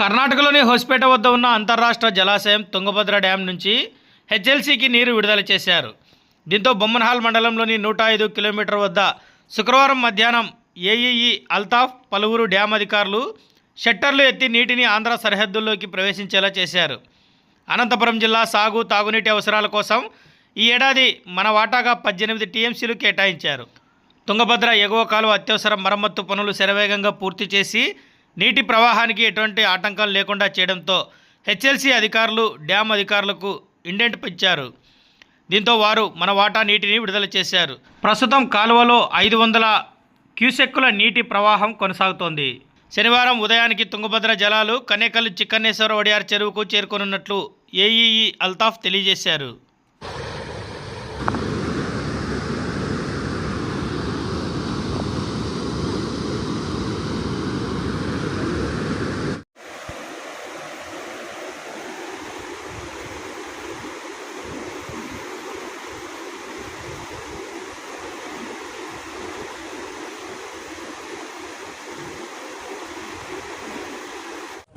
కర్ణాటకలోని హోస్పేట వద్ద ఉన్న అంతర్రాష్ట్ర జలాశయం తుంగభద్ర డ్యాం నుంచి హెచ్ఎల్సీకి నీరు విడుదల చేశారు. దీంతో బొమ్మన్హాల్ మండలంలోని నూట ఐదు కిలోమీటర్ వద్ద శుక్రవారం మధ్యాహ్నం ఏఈఈ అల్తాఫ్ పలువురు డ్యాం అధికారులు షట్టర్లు ఎత్తి నీటిని ఆంధ్ర సరిహద్దుల్లోకి ప్రవేశించేలా చేశారు. అనంతపురం జిల్లా సాగు తాగునీటి అవసరాల కోసం ఈ ఏడాది మన వాటాగా పద్దెనిమిది టీఎంసీలు కేటాయించారు. తుంగభద్ర ఎగువ కాలువ అత్యవసర మరమ్మత్తు పనులు శరవేగంగా పూర్తి చేసి నీటి ప్రవాహానికి ఎటువంటి ఆటంకం లేకుండా చేయడంతో హెచ్ఎల్సీ అధికారులు డ్యాం అధికారులకు ఇండెంట్ పెంచారు. దీంతో వారు మన వాటా నీటిని విడుదల చేశారు. ప్రస్తుతం కాలువలో ఐదు వందల క్యూసెక్కుల నీటి ప్రవాహం కొనసాగుతోంది. శనివారం ఉదయానికి తుంగభద్ర జలాలు కనేకల్ చిక్కన్నేశ్వర వడియార్ చెరువుకు చేరుకోనున్నట్లు ఏఈఈ అల్తాఫ్ తెలియజేశారు.